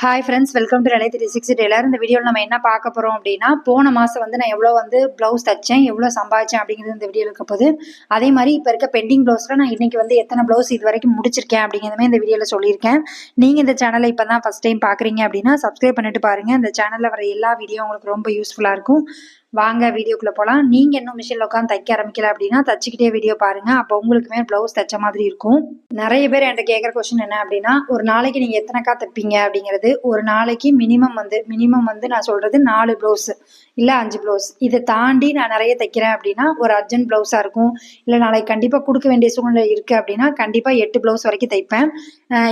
Hi friends welcome to நிலை three six tailor இந்த வீடியோவில் நம்ம என்ன பார்க்க போகிறோம் அப்படின்னா போன மாதம் வந்து நான் எவ்வளோ வந்து ப்ளவுஸ் தைச்சேன் எவ்வளோ சம்பாதிச்சேன் அப்படிங்கிறது இந்த வீடியோ இருக்க போது அதே மாதிரி இப்போ இருக்க பெண்டிங் ப்ளவுஸில் நான் இன்றைக்கி வந்து எத்தனை ப்ளவுஸ் இது வரைக்கும் முடிச்சிருக்கேன் அப்படிங்கிறதுமே இந்த வீடியோவில் சொல்லியிருக்கேன். நீங்கள் இந்த சேனலை இப்போ தான் ஃபஸ்ட் டைம் பார்க்குறீங்க அப்படின்னா சப்ஸ்கிரைப் பண்ணிட்டு பாருங்கள் இந்த சேனலில் வர எல்லா வீடியோ உங்களுக்கு ரொம்ப யூஸ்ஃபுல்லாக இருக்கும். வாங்க வீடியோக்குள்ளே போகலாம் நீங்கள் இன்னும் மிஷினில் உட்காந்து தைக்க ஆரம்பிக்கல அப்படின்னா தச்சுக்கிட்டே வீடியோ பாருங்கள் அப்போ உங்களுக்குமே ப்ளவுஸ் தைச்ச மாதிரி இருக்கும். நிறைய பேர் என்கிட்ட கேட்குற கொஸ்டின் என்ன அப்படின்னா ஒரு நாளைக்கு நீங்கள் எத்தனைக்கா தைப்பீங்க அப்படிங்கிறது. ஒரு நாளைக்கு மினிமம் வந்து மினிமம் வந்து நான் சொல்கிறது நாலு ப்ளவுஸ் இல்லை அஞ்சு ப்ளவுஸ் இதை தாண்டி நான் நிறைய தைக்கிறேன் அப்படின்னா ஒரு அர்ஜென்ட் ப்ளவுஸாக இருக்கும். இல்லை நாளைக்கு கண்டிப்பாக கொடுக்க வேண்டிய சூழ்நிலை இருக்குது அப்படின்னா கண்டிப்பாக எட்டு ப்ளவுஸ் வரைக்கும் தைப்பேன்.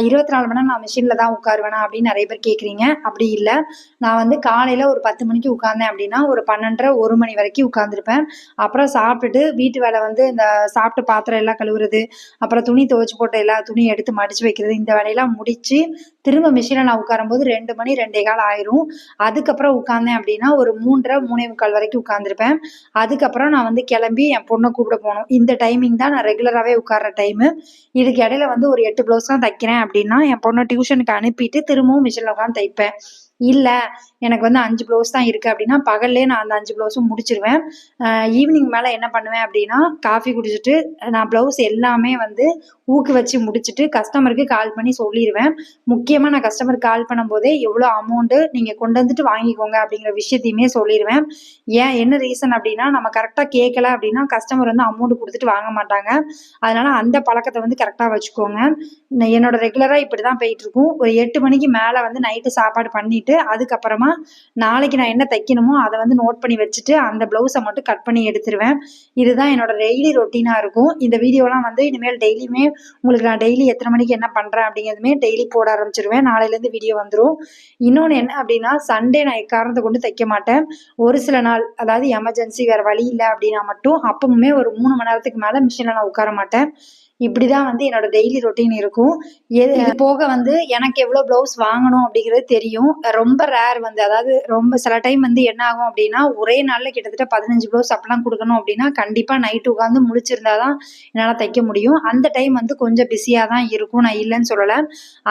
இருபத்தி நாலு மணி நேரம் நான் மிஷினில் தான் உட்காருவேனா அப்படின்னு நிறைய பேர் கேட்குறீங்க அப்படி இல்லை. நான் வந்து காலையில் ஒரு பத்து மணிக்கு உட்காந்தேன் அப்படின்னா ஒரு பன்னெண்டரை ஒரு மணி வரைக்கும் உட்காந்துருப்பேன் அப்புறம் சாப்பிட்டுட்டு வீட்டு வேலை வந்து இந்த சாப்பிட்டு பாத்திரம் எல்லாம் கழுவுறது அப்புறம் துணி துவைச்சு போட்டு எல்லா துணியும் எடுத்து மடிச்சு வைக்கிறது இந்த வேலையெல்லாம் முடிச்சு திரும்ப மிஷினில் நான் உட்காரும்போது ரெண்டு மணி ரெண்டே கால் ஆயிரும். அதுக்கப்புறம் உட்காந்தேன் அப்படின்னா ஒரு மூன்றரை மூணே முக்கால் வரைக்கும் உட்காந்துருப்பேன் அதுக்கப்புறம் நான் வந்து கிளம்பி என் பொண்ணை கூப்பிட போகணும். இந்த டைமிங் தான் நான் ரெகுலராகவே உட்கார்ற டைமு இதுக்கு இடையில வந்து ஒரு எட்டு ப்ளவுஸ் தான் தைக்கிறேன் அப்படின்னா என் பொண்ணை டியூஷனுக்கு அனுப்பிட்டு திரும்பவும் மிஷினில் உட்காந்து தைப்பேன். இல்லை எனக்கு வந்து அஞ்சு ப்ளவுஸ் தான் இருக்குது அப்படின்னா பகல்லே நான் அந்த அஞ்சு ப்ளவுஸும் முடிச்சிருவேன். ஈவினிங் மேலே என்ன பண்ணுவேன் அப்படின்னா காஃபி குடிச்சிட்டு நான் ப்ளவுஸ் எல்லாமே வந்து ஊக்கு வச்சு முடிச்சுட்டு கஸ்டமருக்கு கால் பண்ணி சொல்லிடுவேன் முக்கியமாக நான் கஸ்டமருக்கு கால் பண்ணும்போதே எவ்வளோ அமௌண்ட்டு நீங்கள் கொண்டு வந்துட்டு வாங்கிக்கோங்க அப்படிங்கிற விஷயத்தையுமே சொல்லிடுவேன் ஏன் என்ன ரீசன் அப்படின்னா நம்ம கரெக்டாக கேட்கல அப்படின்னா கஸ்டமர் வந்து அமௌண்ட் கொடுத்துட்டு வாங்க மாட்டாங்க. அதனால அந்த பழக்கத்தை வந்து கரெக்டாக வச்சுக்கோங்க. என்னோட ரெகுலராக இப்படி தான் போயிட்டுருக்கும் ஒரு எட்டு மணிக்கு மேலே வந்து நைட்டு சாப்பாடு பண்ணிட்டு அதுக்கப்புறமா நாளைக்கு நான் என்ன தைக்கணுமோ அதை வந்து நோட் பண்ணி வச்சுட்டு அந்த ப்ளவுஸை மட்டும் கட் பண்ணி எடுத்துருவேன். இதுதான் என்னோட டெய்லி ரொட்டீனாக இருக்கும். இந்த வீடியோலாம் வந்து இனிமேல் டெய்லியுமே உங்களுக்கு நான் டெய்லி எத்தனை மணிக்கு என்ன பண்ணுறேன் அப்படிங்கிறதுமே டெய்லி போட ஆரம்பிச்சிருவேன். நாளையிலேருந்து வீடியோ வந்துடும் இன்னொன்று என்ன அப்படின்னா சண்டே நான் எக்காரணத்தை கொண்டு தைக்க மாட்டேன். ஒரு சில நாள் அதாவது எமர்ஜென்சி வேறு வழி இல்லை அப்படின்னா மட்டும் அப்பவுமே ஒரு மூணு மணி நேரத்துக்கு மேலே மிஷினில் நான் உட்கார மாட்டேன். இப்படிதான் வந்து என்னோட டெய்லி ரொட்டீன் இருக்கும். இது போக வந்து எனக்கு எவ்வளோ ப்ளவுஸ் வாங்கணும் அப்படிங்கிறது தெரியும். ரொம்ப ரேர் வந்து அதாவது ரொம்ப சில டைம் வந்து என்ன ஆகும் அப்படின்னா ஒரே நாளில் கிட்டத்தட்ட பதினஞ்சு ப்ளவுஸ் அப்படிலாம் கொடுக்கணும் அப்படின்னா கண்டிப்பாக நைட்டு உட்காந்து முழிச்சிருந்தா தான் என்னால் தைக்க முடியும். அந்த டைம் வந்து கொஞ்சம் பிஸியாக தான் இருக்கும். நான் இல்லைன்னு சொல்லலை.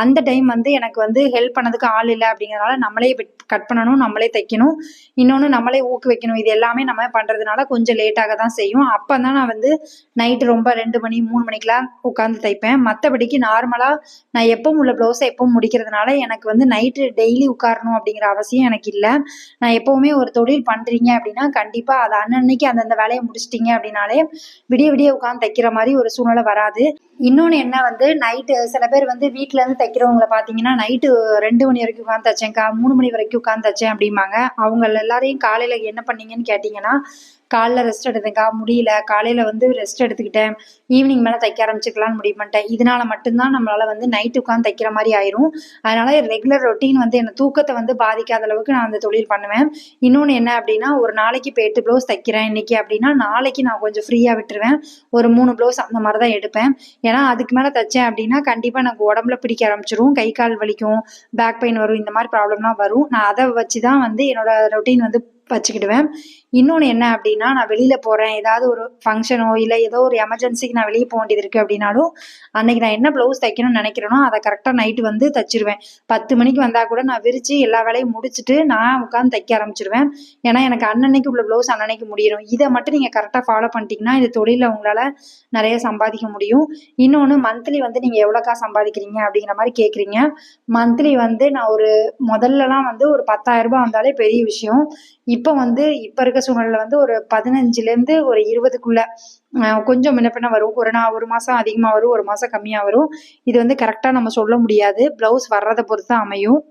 அந்த டைம் வந்து எனக்கு வந்து ஹெல்ப் பண்ணதுக்கு ஆள் இல்லை அப்படிங்கிறனால நம்மளே கட் பண்ணணும் நம்மளே தைக்கணும். இன்னொன்று நம்மளே ஊக்குவிக்கணும். இது எல்லாமே நம்ம பண்ணுறதுனால கொஞ்சம் லேட்டாக தான் செய்யும். அப்போ தான் நான் வந்து நைட்டு ரொம்ப ரெண்டு மணி மூணு மணிக்கெலாம் தான் உட்காந்து தைப்பேன். மற்றபடிக்கு நார்மலாக நான் எப்பவும் உள்ள ப்ளவுஸை எப்பவும் முடிக்கிறதுனால எனக்கு வந்து நைட்டு டெய்லி உட்காரணும் அப்படிங்கிற அவசியம் எனக்கு இல்லை. நான் எப்போவுமே ஒரு தொழில் பண்ணுறீங்க அப்படின்னா கண்டிப்பாக அதை அன்னன்னைக்கு அந்தந்த வேலையை முடிச்சிட்டிங்க அப்படின்னாலே விடிய விடிய உட்காந்து தைக்கிற மாதிரி ஒரு சூழ்நிலை வராது. இன்னொன்று என்ன வந்து நைட்டு சில பேர் வந்து வீட்டிலேருந்து தைக்கிறவங்கள பார்த்தீங்கன்னா நைட்டு ரெண்டு மணி வரைக்கும் உட்காந்து தைச்சேன்க்கா மூணு மணி வரைக்கும் உட்காந்து தைச்சேன் அப்படிம்பாங்க. அவங்க எல்லாரையும் காலையில் என்ன பண்ணீங்கன்னு கேட்டிங்கன்னா காலைல ரெஸ்ட் எடுத்தேங்க்கா முடியல. காலையில் வந்து ரெஸ்ட் எடுத்துக்கிட்டேன். ஈவினிங் மேலே தைக்க ஆரம்பிச்சுக்கலாம்னு முடிவு பண்ணிட்டேன். இதனால மட்டும்தான் நம்மளால் வந்து நைட்டு உட்காந்து தைக்கிற மாதிரி ஆயிரும். அதனால ரெகுலர் ரொட்டீன் வந்து என்ன தூக்கத்தை வந்து பாதிக்காத அளவுக்கு நான் அந்த தொழில் பண்ணுவேன். இன்னொன்று என்ன அப்படின்னா ஒரு நாளைக்கு இப்போ எட்டு ப்ளவுஸ் தைக்கிறேன் இன்னைக்கு அப்படின்னா நாளைக்கு நான் கொஞ்சம் ஃப்ரீயாக விட்டுருவேன். ஒரு மூணு ப்ளவுஸ் அந்த மாதிரி தான் எடுப்பேன். ஏன்னா அதுக்கு மேலே தைச்சேன் அப்படின்னா கண்டிப்பாக எனக்கு உடம்புல பிடிக்க ஆரம்பிச்சிரும். கை கால் வலிக்கும் பேக் பெயின் வரும் இந்த மாதிரி ப்ராப்ளம்லாம் வரும். நான் அதை வச்சு தான் வந்து என்னோட ரொட்டீன் வந்து வச்சுக்கிடுவேன். இன்னொன்று என்ன அப்படின்னா நான் வெளியில் போகிறேன் ஏதாவது ஒரு ஃபங்க்ஷனோ இல்லை ஏதோ ஒரு எமர்ஜென்சிக்கு நான் வெளியே போக வேண்டியது இருக்குது அப்படின்னாலும் அன்னைக்கு நான் என்ன ப்ளவுஸ் தைக்கணும்னு நினைக்கிறேனோ அதை கரெக்டாக நைட்டு வந்து தைச்சிருவேன். பத்து மணிக்கு வந்தால் கூட நான் விரித்து எல்லா வேலையும் முடிச்சுட்டு நான் உட்காந்து தைக்க ஆரம்பிச்சிருவேன். ஏன்னா எனக்கு அன்னன்னைக்கு உள்ள ப்ளவுஸ் அன்னன்னைக்கு முடியும் இதை மட்டும் நீங்கள் கரெக்டாக ஃபாலோ பண்ணிட்டீங்கன்னா இந்த தொழிலில் உங்களால் நிறைய சம்பாதிக்க முடியும். இன்னொன்று மந்த்லி வந்து நீங்கள் எவ்வளோக்கா சம்பாதிக்கிறீங்க அப்படிங்கிற மாதிரி கேட்குறீங்க மந்த்லி வந்து நான் ஒரு முதல்லலாம் வந்து ஒரு பத்தாயிரம் ரூபாய் வந்தாலே பெரிய விஷயம். இப்போ வந்து இப்போ இருக்க சூழ்நிலையில் வந்து ஒரு பதினஞ்சுலேருந்து ஒரு இருபதுக்குள்ள கொஞ்சம் முன்ன பின்ன வரும். ஒரு நான் ஒரு மாதம் அதிகமாக வரும் ஒரு மாதம் கம்மியாக வரும். இது வந்து கரெக்டாக நம்ம சொல்ல முடியாது. ப்ளவுஸ் வர்றதை பொறுத்து தான் அமையும்.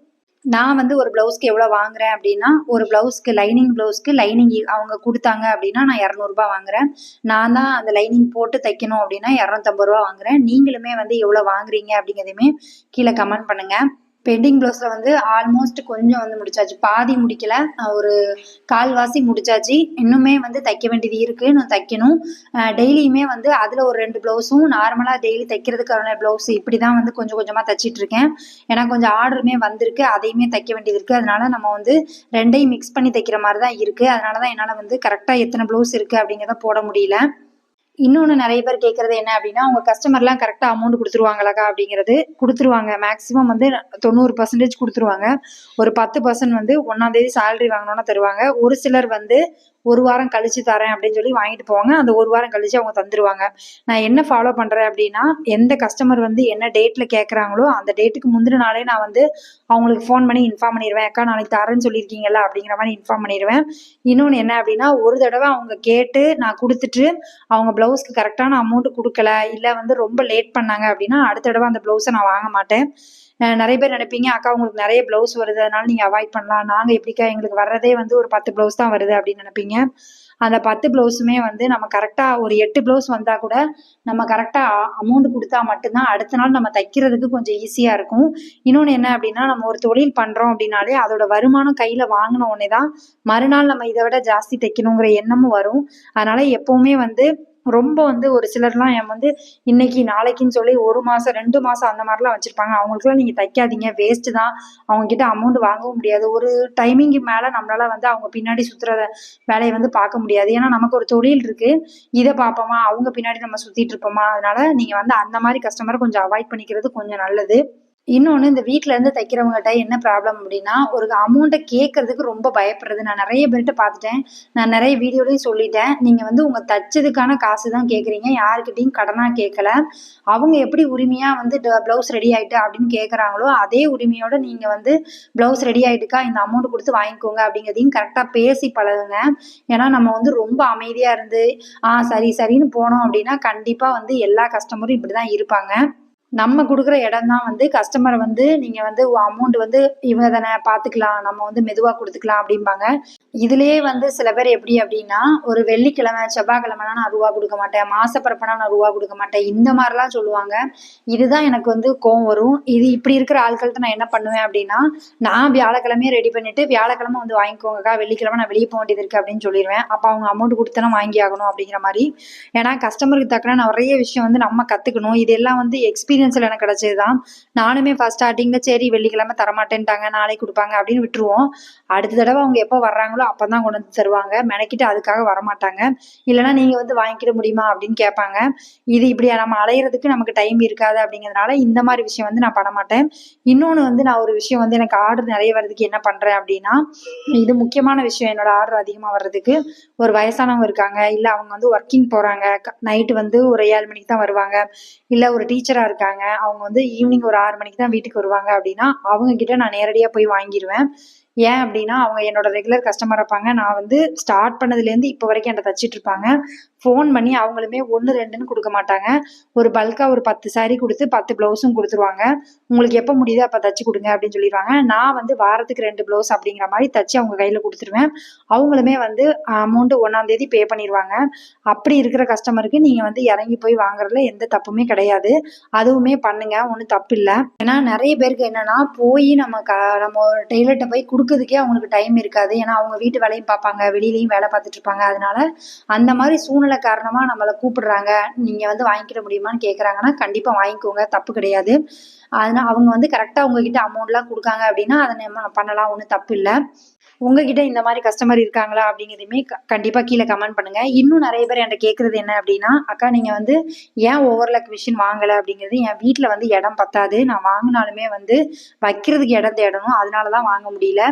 நான் வந்து ஒரு ப்ளவுஸ்க்கு எவ்வளோ வாங்குறேன் அப்படின்னா ஒரு ப்ளவுஸ்க்கு லைனிங் ப்ளவுஸ்க்கு லைனிங் அவங்க கொடுத்தாங்க அப்படின்னா நான் இரநூறுபா வாங்குறேன். நான் தான் அந்த லைனிங் போட்டு தைக்கணும் அப்படின்னா இரநூத்தம்பது ரூபா வாங்குறேன். நீங்களுமே வந்து எவ்வளோ வாங்குறீங்க அப்படிங்கிறதையுமே கீழே கமெண்ட் பண்ணுங்கள் பெண்டிங் ப்ளவுஸில் வந்து ஆல்மோஸ்ட் கொஞ்சம் வந்து முடிச்சாச்சு. பாதி முடிக்கல. ஒரு கால்வாசி முடிச்சாச்சு. இன்னுமே வந்து தைக்க வேண்டியது இருக்குது நான் தைக்கணும். டெய்லியுமே வந்து அதில் ஒரு ரெண்டு ப்ளவுஸும் நார்மலாக டெய்லி தைக்கிறதுக்கான ப்ளவுஸ் இப்படி தான் வந்து கொஞ்சம் கொஞ்சமாக தைச்சிட்டு இருக்கேன். ஏன்னா கொஞ்சம் ஆர்டருமே வந்திருக்கு. அதையுமே தைக்க வேண்டியது இருக்குது அதனால் நம்ம வந்து ரெண்டையும் மிக்ஸ் பண்ணி தைக்கிற மாதிரி தான் இருக்குது அதனால தான் என்னால் வந்து கரெக்டாக எத்தனை ப்ளவுஸ் இருக்குது அப்படிங்கிறத போட முடியல. இன்னொன்று நிறைய பேர் கேட்குறது என்ன அப்படின்னா அவங்க கஸ்டமர்லாம் கரெக்டாக அமௌண்ட் கொடுத்துருவாங்களாக்கா அப்படிங்கிறது கொடுத்துருவாங்க. மேக்ஸிமம் வந்து தொண்ணூறு பர்சன்டேஜ் கொடுத்துருவாங்க. ஒரு பத்து பர்சன்ட் வந்து ஒன்றாந்தேதி சேலரி வாங்கினோன்னா தருவாங்க. ஒரு சிலர் வந்து ஒரு வாரம் கழிச்சு தரேன் அப்படின்னு சொல்லி வாங்கிட்டு போவாங்க. அந்த ஒரு வாரம் கழிச்சு அவங்க தந்துருவாங்க. நான் என்ன ஃபாலோ பண்ணுறேன் அப்படின்னா எந்த கஸ்டமர் வந்து என்ன டேட்டில் கேட்குறாங்களோ அந்த டேட்டுக்கு முந்தின நாளே நான் வந்து அவங்களுக்கு ஃபோன் பண்ணி இன்ஃபார்ம் பண்ணிடுவேன் அக்கா நாளைக்கு தரேன்னு சொல்லியிருக்கீங்களா அப்படிங்கிற மாதிரி இன்ஃபார்ம் பண்ணிடுவேன் இன்னொன்று என்ன அப்படின்னா ஒரு தடவை அவங்க கேட்டு நான் கொடுத்துட்டு அவங்க ப்ளவுஸ்க்கு கரெக்டான அமௌண்ட் கொடுக்கல இல்லை வந்து ரொம்ப லேட் பண்ணாங்க அப்படின்னா அடுத்த தடவை அந்த ப்ளவுஸை நான் வாங்க மாட்டேன். நிறைய பேர் நினைப்பீங்க அக்கா உங்களுக்கு நிறைய ப்ளவுஸ் வருது அதனால நீங்கள் அவாய்ட் பண்ணலாம். நாங்கள் எப்படிக்கா எங்களுக்கு வர்றதே வந்து ஒரு பத்து ப்ளவுஸ் தான் வருது அப்படின்னு நினைப்பீங்க. அந்த பத்து ப்ளவுஸுமே வந்து நம்ம கரெக்டாக ஒரு எட்டு ப்ளவுஸ் வந்தால் கூட நம்ம கரெக்டாக அமௌண்ட் கொடுத்தா மட்டும்தான் அடுத்த நாள் நம்ம தைக்கிறதுக்கு கொஞ்சம் ஈஸியாக இருக்கும். இன்னொன்று என்ன அப்படின்னா நம்ம ஒரு தொழில் பண்ணுறோம் அப்படின்னாலே அதோட வருமானம் கையில் வாங்கின உடனே தான் மறுநாள் நம்ம இதை விட ஜாஸ்தி தைக்கணுங்கிற எண்ணமும் வரும். அதனால் எப்போவுமே வந்து ரொம்ப வந்து ஒரு சிலர்லாம் என் வந்து இன்னைக்கு நாளைக்குன்னு சொல்லி ஒரு மாதம் ரெண்டு மாதம் அந்த மாதிரிலாம் வச்சுருப்பாங்க. அவங்களுக்குலாம் நீங்கள் தைக்காதீங்க. வேஸ்ட்டு தான். அவங்க கிட்ட அமௌண்ட் வாங்கவும் முடியாது. ஒரு டைமிங்க்கு மேலே நம்மளால வந்து அவங்க பின்னாடி சுற்றுற வேலையை வந்து பார்க்க முடியாது. ஏன்னா நமக்கு ஒரு தொழில் இருக்குது இதை பார்ப்போமா? அவங்க பின்னாடி நம்ம சுற்றிட்டு இருப்போமா? அதனால நீங்கள் வந்து அந்த மாதிரி கஸ்டமரை கொஞ்சம் அவாய்ட் பண்ணிக்கிறது கொஞ்சம் நல்லது. இன்னொன்று இந்த வீட்டிலேருந்து இருந்து தைக்கிறவங்ககிட்ட என்ன ப்ராப்ளம் அப்படின்னா ஒரு அமௌண்ட்டை கேட்கறதுக்கு ரொம்ப பயப்படுறது. நான் நிறைய பேர்கிட்ட பார்த்துட்டேன். நான் நிறைய வீடியோலையும் சொல்லிட்டேன். நீங்கள் வந்து உங்கள் தச்சதுக்கான காசு தான் கேட்குறீங்க யாருக்கிட்டையும் கடனாக கேட்கல அவங்க எப்படி உரிமையாக வந்து ப்ளவுஸ் ரெடி ஆகிட்டு அப்படின்னு கேட்குறாங்களோ அதே உரிமையோடு நீங்கள் வந்து ப்ளவுஸ் ரெடி ஆகிட்டுக்கா இந்த அமௌண்ட் கொடுத்து வாங்கிக்கோங்க அப்படிங்கிறதையும் கரெக்டாக பேசி பழகுங்க. ஏன்னா நம்ம வந்து ரொம்ப அமைதியாக இருந்து ஆ சரி சரின்னு போனோம் அப்படின்னா கண்டிப்பாக வந்து எல்லா கஸ்டமரும் இப்படி தான் இருப்பாங்க. நம்ம கொடுக்குற இடம் தான் வந்து கஸ்டமரை வந்து நீங்கள் வந்து அமௌண்ட் வந்து இவங்க தானே பார்த்துக்கலாம் நம்ம வந்து மெதுவாக கொடுத்துக்கலாம் அப்படிம்பாங்க. இதுலேயே வந்து சில பேர் எப்படி அப்படின்னா ஒரு வெள்ளிக்கிழமை செவ்வாய்க்கிழமைனா நான் ரூபா கொடுக்க மாட்டேன் மாசப்பிறப்பனா நான் ரூபா கொடுக்க மாட்டேன் இந்த மாதிரிலாம் சொல்லுவாங்க. இதுதான் எனக்கு வந்து கோவம் வரும். இது இப்படி இருக்கிற ஆட்கள்கிட்ட நான் என்ன பண்ணுவேன் அப்படின்னா நான் வியாழக்கிழமையே ரெடி பண்ணிட்டு வியாழக்கிழமை வந்து வாங்கிக்கோங்கக்கா வெள்ளிக்கிழமை நான் வெளியே போக வேண்டியது இருக்கு அப்படின்னு சொல்லிடுவேன் அப்போ அவங்க அமௌண்ட் கொடுத்தனா வாங்கி ஆகணும் அப்படிங்கிற மாதிரி. ஏன்னா கஸ்டமருக்கு தக்கன நிறைய விஷயம் வந்து நம்ம கற்றுக்கணும் இதெல்லாம் வந்து எக்ஸ்பீரியன்ஸ் எக்ஸ்பீரியன்ஸில் எனக்கு கிடைச்சது தான் நானுமே ஃபஸ்ட் ஸ்டார்டிங்கில் சரி வெள்ளிக்கிழமை தரமாட்டேன்ட்டாங்க நாளைக்கு கொடுப்பாங்க அப்படின்னு விட்டுருவோம். அடுத்த தடவை அவங்க எப்போ வர்றாங்களோ அப்போ தான் கொண்டு வந்து தருவாங்க. மெனக்கிட்டு அதுக்காக வரமாட்டாங்க. இல்லைனா நீங்கள் வந்து வாங்கிக்கிட முடியுமா அப்படின்னு கேட்பாங்க. இது இப்படி நம்ம அலையிறதுக்கு நமக்கு டைம் இருக்காது அப்படிங்கிறதுனால இந்த மாதிரி விஷயம் வந்து நான் பண்ண மாட்டேன் இன்னொன்று வந்து நான் ஒரு விஷயம் வந்து எனக்கு ஆர்டர் நிறைய வர்றதுக்கு என்ன பண்ணுறேன் அப்படின்னா இது முக்கியமான விஷயம். என்னோட ஆர்டர் அதிகமாக வர்றதுக்கு ஒரு வயசானவங்க இருக்காங்க. இல்லை அவங்க வந்து ஒர்க்கிங் போகிறாங்க நைட்டு வந்து ஒரு ஏழு மணிக்கு தான் வருவாங்க. இல்லை ஒரு டீச்சராக இருக்காங்க. அவங்க வந்து ஈவினிங் ஒரு ஆறு மணிக்கு தான் வீட்டுக்கு வருவாங்க அப்படின்னா அவங்க கிட்ட நான் நேரடியாக போய் வாங்கிடுவேன் ஏன் அப்படின்னா அவங்க என்னோட ரெகுலர் கஸ்டமர் இருப்பாங்க. நான் வந்து ஸ்டார்ட் பண்ணதுலேருந்து இப்போ வரைக்கும் என்கிட்ட தச்சிட்டு இருப்பாங்க. ஃபோன் பண்ணி அவங்களுமே ஒன்று ரெண்டுன்னு கொடுக்க மாட்டாங்க. ஒரு பல்காக ஒரு பத்து saree கொடுத்து பத்து ப்ளவுஸும் கொடுத்துருவாங்க. உங்களுக்கு எப்போ முடியுதோ அப்போ தச்சு கொடுங்க அப்படின்னு சொல்லிடுவாங்க. நான் வந்து வாரத்துக்கு ரெண்டு ப்ளவுஸ் அப்படிங்கிற மாதிரி தச்சு அவங்க கையில் கொடுத்துருவேன். அவங்களுமே வந்து அமௌண்ட்டு ஒன்றாந்தேதி பே பண்ணிடுவாங்க. அப்படி இருக்கிற கஸ்டமருக்கு நீங்கள் வந்து இறங்கி போய் வாங்குறதுல எந்த தப்புமே கிடையாது. அதுவுமே பண்ணுங்கள் ஒன்றும் தப்பு இல்லை ஏன்னா நிறைய பேருக்கு என்னென்னா போய் நம்ம க நம்ம டெய்லர்கிட்ட போய் கொடுக்கறதுக்கே அவங்களுக்கு டைம் இருக்காது. ஏன்னா அவங்க வீட்டு வேலையும் பார்ப்பாங்க வெளியிலையும் வேலை பார்த்துட்டு இருப்பாங்க. அதனால அந்த மாதிரி சூழ்நிலை காரணமாக நம்மளை கூப்பிடுறாங்க. நீங்கள் வந்து வாங்கிக்கிட முடியுமான்னு கேட்குறாங்கன்னா கண்டிப்பாக வாங்கிக்கோங்க. தப்பு கிடையாது. அதனால் அவங்க வந்து கரெக்டாக உங்ககிட்ட அமௌண்ட்லாம் கொடுக்காங்க அப்படின்னா அதை நம்ம பண்ணலாம். ஒன்றும் தப்பு இல்லை. உங்ககிட்ட இந்த மாதிரி கஸ்டமர் இருக்காங்களா அப்படிங்கிறதையுமே கண்டிப்பாக கீழே கமெண்ட் பண்ணுங்க. இன்னும் நிறைய பேர் என்கிட்ட கேட்குறது என்ன அப்படின்னா அக்கா நீங்கள் வந்து ஏன் ஓவர்லாக் மிஷின் வாங்கலை? அப்படிங்கிறது என் வீட்டில் வந்து இடம் பத்தாது. நான் வாங்கினாலுமே வந்து வைக்கிறதுக்கு இடம் தேடணும். அதனால தான் வாங்க முடியல.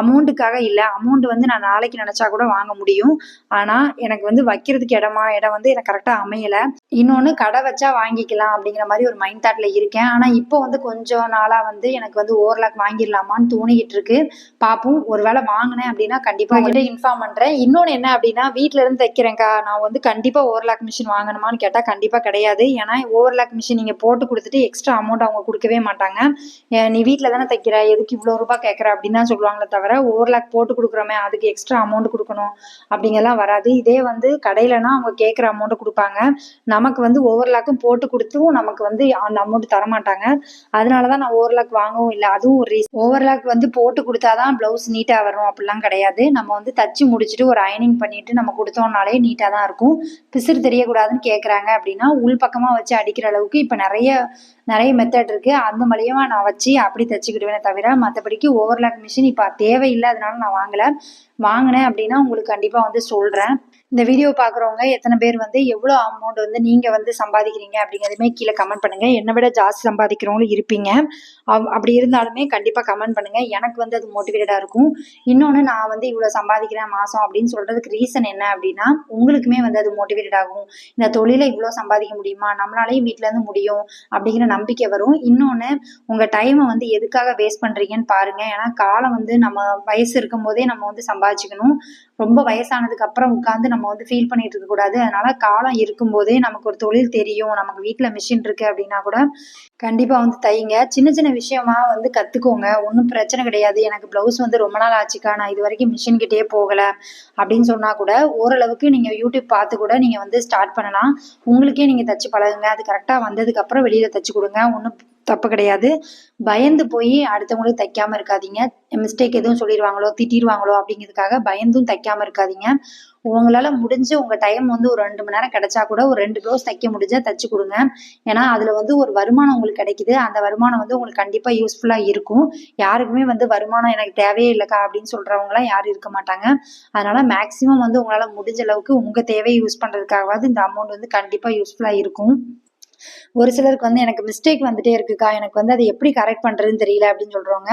அமௌண்ட்டுக்காக இல்லை. அமௌண்ட் வந்து நான் நாளைக்கு நினைச்சா கூட வாங்க முடியும். ஆனா எனக்கு வந்து வைக்கிறதுக்கு இடமா இடம் வந்து எனக்கு கரெக்டாக அமையல. இன்னொன்று கடை வச்சா வாங்கிக்கலாம் அப்படிங்கிற மாதிரி ஒரு மைண்ட் தாட்ல இருக்கேன். ஆனா இப்போ வந்து கொஞ்சம் நாளா வந்து எனக்கு வந்து ஓவர்லாக் வாங்கிடலாமான்னு தோணிக்கிட்டு இருக்கு. பார்ப்போம் ஒருவேளை வாங்கினேன் அப்படின்னா கண்டிப்பா உங்ககிட்ட இன்ஃபார்ம் பண்றேன். இன்னொன்று என்ன அப்படின்னா வீட்ல இருந்து தைக்கிறேன்க்கா. நான் வந்து கண்டிப்பா ஓவர்லாக் மிஷின் வாங்கணுமான்னு கேட்டா கண்டிப்பா கிடையாது. ஏன்னா ஓவர்லாக் மிஷின் நீங்க போட்டு கொடுத்துட்டு எக்ஸ்ட்ரா அமௌண்ட் அவங்க கொடுக்கவே மாட்டாங்க. நீ வீட்டில் தானே தைக்கிற? எதுக்கு இவ்வளோ ரூபாய் கேட்குற அப்படின்னு தான் சொல்லுவாங்களே தவிர ஓவர்லாக் போட்டு கொடுக்குறோமே அதுக்கு எக்ஸ்ட்ரா அமௌண்ட் கொடுக்கணும் அப்படிங்கெல்லாம் வராது. இதே வந்து கடையிலனா அவங்க கேட்குற அமௌண்ட்டை கொடுப்பாங்க. நமக்கு வந்து ஓவர்லாக்கும் போட்டு கொடுத்தும் நமக்கு வந்து அந்த அமௌண்ட் தரமாட்டாங்க. அதனால தான் நான் ஓவர் லேக் வாங்கவும் இல்லை. அதுவும் ஒரு ரீசன் ஓவர்லாக் வந்து போட்டு கொடுத்தாதான் ப்ளவுஸ் நீட்டாக வரும். அப்படிலாம் கிடையாது. நம்ம வந்து தச்சு முடிச்சுட்டு ஒரு அயனிங் பண்ணிட்டு நம்ம கொடுத்தோம்னாலே நீட்டாக தான் இருக்கும். பிசிறு தெரியக்கூடாதுன்னு கேட்குறாங்க அப்படின்னா உள் பக்கமாக வச்சு அடிக்கிற அளவுக்கு இப்போ நிறைய நிறைய மெத்தட் இருக்கு. அந்த மூலியமாக நான் வச்சு அப்படி தச்சுக்கிடுவேனே தவிர மற்றபடிக்கு ஓவர்லாக் மிஷின் இப்போ தேவையில்லை அதனால நான் வாங்கலை. வாங்கினேன் அப்படின்னா உங்களுக்கு கண்டிப்பாக வந்து சொல்கிறேன் இந்த வீடியோ பார்க்குறவங்க எத்தனை பேர் வந்து எவ்வளோ அமௌண்ட் வந்து நீங்கள் வந்து சம்பாதிக்கிறீங்க அப்படிங்கிறதுமே கீழே கமெண்ட் பண்ணுங்கள் என்னை விட ஜாஸ்தி சம்பாதிக்கிறவங்களும் இருப்பீங்க. அப்படி இருந்தாலுமே கண்டிப்பாக கமெண்ட் பண்ணுங்கள் எனக்கு வந்து அது மோட்டிவேட்டடாக இருக்கும். இன்னொன்று நான் வந்து இவ்வளோ சம்பாதிக்கிறேன் மாதம் அப்படின்னு சொல்கிறதுக்கு ரீசன் என்ன அப்படின்னா உங்களுக்குமே வந்து அது மோட்டிவேட்டட் ஆகும். இந்த தொழிலை இவ்வளோ சம்பாதிக்க முடியுமா? நம்மளாலேயும் வீட்டிலேருந்து முடியும் அப்படிங்கிற நம்பிக்கை வரும். இன்னொன்று உங்கள் டைமை வந்து எதுக்காக வேஸ்ட் பண்ணுறீங்கன்னு பாருங்கள் ஏன்னா காலம் வந்து நம்ம வயசு இருக்கும் போதே நம்ம வந்து சம்பாதிச்சுக்கணும். ரொம்ப வயசானதுக்கு அப்புறம் உட்காந்து நம்ம வந்து ஃபீல் பண்ணிட்டு இருக்க கூடாது. அதனால காலம் இருக்கும்போதே நமக்கு ஒரு தொழில் தெரியும். நமக்கு வீட்டில் மிஷின் இருக்கு அப்படின்னா கூட கண்டிப்பாக வந்து தைங்க. சின்ன சின்ன விஷயமா வந்து கற்றுக்கோங்க ஒன்றும் பிரச்சனை கிடையாது. எனக்கு ப்ளவுஸ் வந்து ரொம்ப நாள் ஆச்சுக்கா. நான் இது வரைக்கும் மிஷின் கிட்டே போகலை அப்படின்னு சொன்னால் கூட ஓரளவுக்கு நீங்கள் யூடியூப் பார்த்து கூட நீங்கள் வந்து ஸ்டார்ட் பண்ணலாம். உங்களுக்கே நீங்கள் தச்சு பழகுங்க. அது கரெக்டாக வந்ததுக்கப்புறம் வெளியில் தச்சு கொடுங்க. ஒன்றும் தப்பு கிடையாது. பயந்து போய் அடுத்தவங்களுக்கு தைக்காம இருக்காதீங்க. மிஸ்டேக் எதுவும் சொல்லிடுவாங்களோ திட்டிடுவாங்களோ அப்படிங்கிறதுக்காக பயந்தும் தைக்காம இருக்காதீங்க. உங்களால் முடிஞ்சு உங்கள் டைம் வந்து ஒரு ரெண்டு மணி நேரம் கிடைச்சா கூட ஒரு ரெண்டு ப்ளவுஸ் தைக்க முடிஞ்சால் தைச்சி கொடுங்க. ஏன்னா அதில் வந்து ஒரு வருமானம் உங்களுக்கு கிடைக்குது. அந்த வருமானம் வந்து உங்களுக்கு கண்டிப்பாக யூஸ்ஃபுல்லாக இருக்கும். யாருக்குமே வந்து வருமானம் எனக்கு தேவையே இல்லைக்கா அப்படின்னு சொல்கிறவங்களாம் யாரும் இருக்க மாட்டாங்க. அதனால் மேக்சிமம் வந்து உங்களால் முடிஞ்ச அளவுக்கு உங்கள் தேவையை யூஸ் பண்ணுறதுக்காகவாது இந்த அமௌண்ட் வந்து கண்டிப்பாக யூஸ்ஃபுல்லாக இருக்கும். ஒரு சிலருக்கு வந்து எனக்கு மிஸ்டேக் வந்துட்டே இருக்குக்கா எனக்கு வந்து அதை எப்படி கரெக்ட் பண்ணுறதுன்னு தெரியல அப்படின்னு சொல்கிறோங்க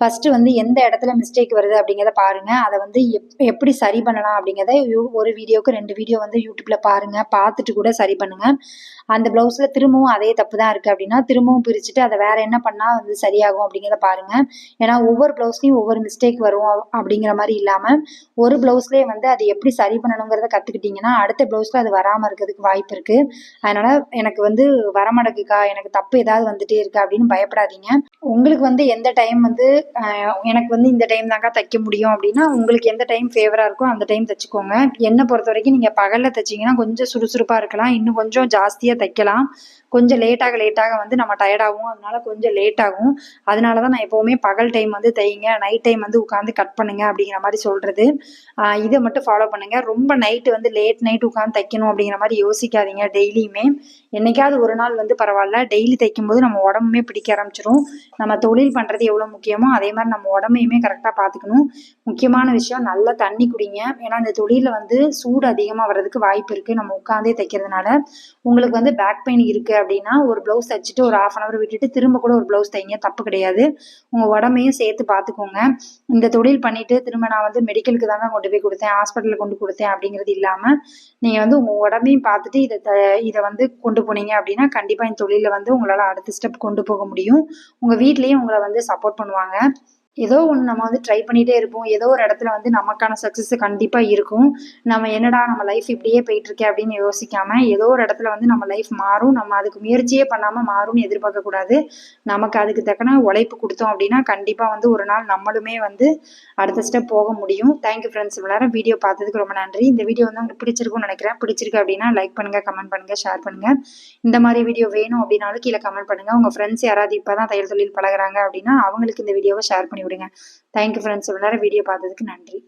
ஃபஸ்ட்டு வந்து எந்த இடத்துல மிஸ்டேக் வருது அப்படிங்கிறத பாருங்கள் அதை வந்து எப் எப்படி சரி பண்ணலாம் அப்படிங்கிறத யூ- ஒரு வீடியோக்கு ரெண்டு வீடியோ வந்து யூடியூப்பில் பாருங்கள் பார்த்துட்டு கூட சரி பண்ணுங்கள் அந்த ப்ளவுஸில் திரும்பவும் அதே தப்பு தான் இருக்குது அப்படின்னா திரும்பவும் பிரிச்சுட்டு அதை வேறு என்ன பண்ணால் வந்து சரியாகும் அப்படிங்கிறத பாருங்க. ஏன்னா ஒவ்வொரு ப்ளவுஸ்லேயும் ஒவ்வொரு மிஸ்டேக் வரும் அப்படிங்கிற மாதிரி இல்லாமல் ஒரு ப்ளவுஸ்லேயே வந்து அது எப்படி சரி பண்ணணுங்கிறத கற்றுக்கிட்டிங்கன்னா அடுத்த ப்ளவுஸில் அது வராமல் இருக்கிறதுக்கு வாய்ப்பு இருக்குது அதனால் எனக்கு வந்து வரமாட்டேங்குக்கா எனக்கு தப்பு ஏதாவது வந்துட்டே இருக்கு அப்படின்னு பயப்படாதீங்க. உங்களுக்கு வந்து எந்த டைம் வந்து எனக்கு வந்து இந்த டைம் தாங்க தைக்க முடியும் அப்படின்னா உங்களுக்கு எந்த டைம் ஃபேவரா இருக்கோ அந்த டைம் தைச்சுக்கோங்க. என்னை பொறுத்த வரைக்கும் நீங்க பகல்ல தைச்சீங்கன்னா கொஞ்சம் சுறுசுறுப்பா இருக்கலாம். இன்னும் கொஞ்சம் ஜாஸ்தியா தைக்கலாம். கொஞ்சம் லேட்டாக லேட்டாக வந்து நம்ம டயர்டாகும் அதனால கொஞ்சம் லேட் ஆகும். அதனால தான் நான் எப்போவுமே பகல் டைம் வந்து தைங்க நைட் டைம் வந்து உட்காந்து கட் பண்ணுங்க அப்படிங்கிற மாதிரி சொல்கிறது இதை மட்டும் ஃபாலோ பண்ணுங்க. ரொம்ப நைட்டு வந்து லேட் நைட் உட்காந்து தைக்கணும் அப்படிங்கிற மாதிரி யோசிக்காதீங்க டெய்லியுமே. என்னைக்காவது ஒரு நாள் வந்து பரவாயில்ல. டெய்லி தைக்கும்போது நம்ம உடம்புமே பிடிக்க ஆரம்பிச்சிடும் நம்ம தொழில் பண்ணுறது எவ்வளோ முக்கியமோ அதே மாதிரி நம்ம உடம்பையுமே கரெக்டாக பார்த்துக்கணும். முக்கியமான விஷயம் நல்லா தண்ணி குடிங்க. ஏன்னா இந்த தொழிலில் வந்து சூடு அதிகமாக வர்றதுக்கு வாய்ப்பு இருக்குது நம்ம உட்காந்தே தைக்கிறதுனால. உங்களுக்கு வந்து பேக் பெயின் இருக்குது அப்படின்னா ஒரு ப்ளவுஸ் தைச்சிட்டு ஒரு ஹாஃப் அன் அவர் விட்டுட்டு திரும்ப கூட ஒரு ப்ளவுஸ் தைங்க தப்பு கிடையாது. உங்கள் உடம்பையும் சேர்த்து பார்த்துக்கோங்க இந்த தொழில் பண்ணிட்டு திரும்ப நான் வந்து மெடிக்கலுக்கு தாங்க கொண்டு போய் கொடுத்தேன். ஹாஸ்பிட்டலில் கொண்டு கொடுத்தேன் அப்படிங்கிறது இல்லாமல் நீங்கள் வந்து உங்கள் உடம்பையும் பார்த்துட்டு இதை த- இதை வந்து கொண்டு போனீங்க அப்படின்னா கண்டிப்பாக இந்த தொழிலில் வந்து உங்களால் அடுத்த ஸ்டெப் கொண்டு போக முடியும். உங்கள் வீட்லேயும் உங்களை வந்து சப்போர்ட் பண்ணுவாங்க. ஏதோ ஒன்று நம்ம வந்து ட்ரை பண்ணிகிட்டே இருப்போம். ஏதோ ஒரு இடத்துல வந்து நமக்கான சக்ஸஸ் கண்டிப்பாக இருக்கும். நம்ம என்னடா நம்ம லைஃப் இப்படியே போயிட்டுருக்கே அப்படின்னு யோசிக்காம ஏதோ ஒரு இடத்துல வந்து நம்ம லைஃப் மாறும். நம்ம அதுக்கு முயற்சியே பண்ணாமல் மாறும்னு எதிர்பார்க்கக்கூடாது. நமக்கு அதுக்கு தக்கன உழைப்பு கொடுத்தோம் அப்படின்னா கண்டிப்பாக வந்து ஒரு நாள் நம்மளுமே வந்து அடுத்த ஸ்டெப் போக முடியும். தேங்க்யூ ஃப்ரெண்ட்ஸ் எல்லாரும் வீடியோ பார்த்ததுக்கு ரொம்ப நன்றி. இந்த வீடியோ வந்து உங்களுக்கு பிடிச்சிருக்கும்னு நினைக்கிறேன். பிடிச்சிருக்கு அப்படின்னா லைக் பண்ணுங்கள் கமெண்ட் பண்ணுங்கள் ஷேர் பண்ணுங்கள் இந்த மாதிரி வீடியோ வேணும் அப்படின்னாலும் கீழே கமெண்ட் பண்ணுங்க. உங்கள் ஃப்ரெண்ட்ஸ் யாராவது இப்போ தான் தையல் தொழில் பழகுறாங்க அப்படின்னா அவங்களுக்கு இந்த வீடியோவை ஷேர் பண்ணி விடுங்க. தேங்க்யூ ஃப்ரெண்ட்ஸ் நேரம் வீடியோ பார்த்ததுக்கு நன்றி.